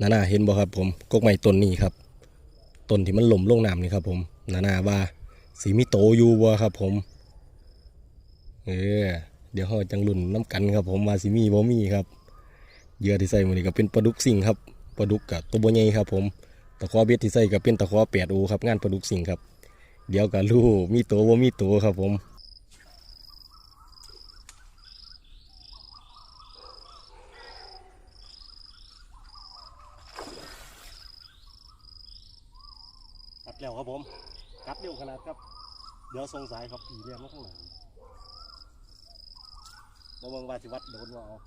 นานาเห็นบ่ครับผมกกไม้ต้นนี้ครับต้นที่มันหล่มลงน้ำนี่ครับผมนานาว่าสีมีโตอยู่บ่ครับผมเออเดี๋ยวเราจังลุ่นน้ำกันครับ ผมว่าสีมีบ่มีครับเยื่อที่ใส่มื้อนี้ก็เป็นปลาดุกสิงครับปลาดุกกับตัวบ่ใหญ่ครับ ผมตะขอเบ็ดที่ใส่ก็เป็นตะขอแปดโอครับงานปลาดุกสิงครับ เดี๋ยวก็รู้มีตัวบ่มีตัวครับผม แล้วครับผมกัดเร็วขนาดครับ เดี๋ยวสงสัยครับผีเรียนมาข้างหลังระวังวาสิวัดโดนว่าเอา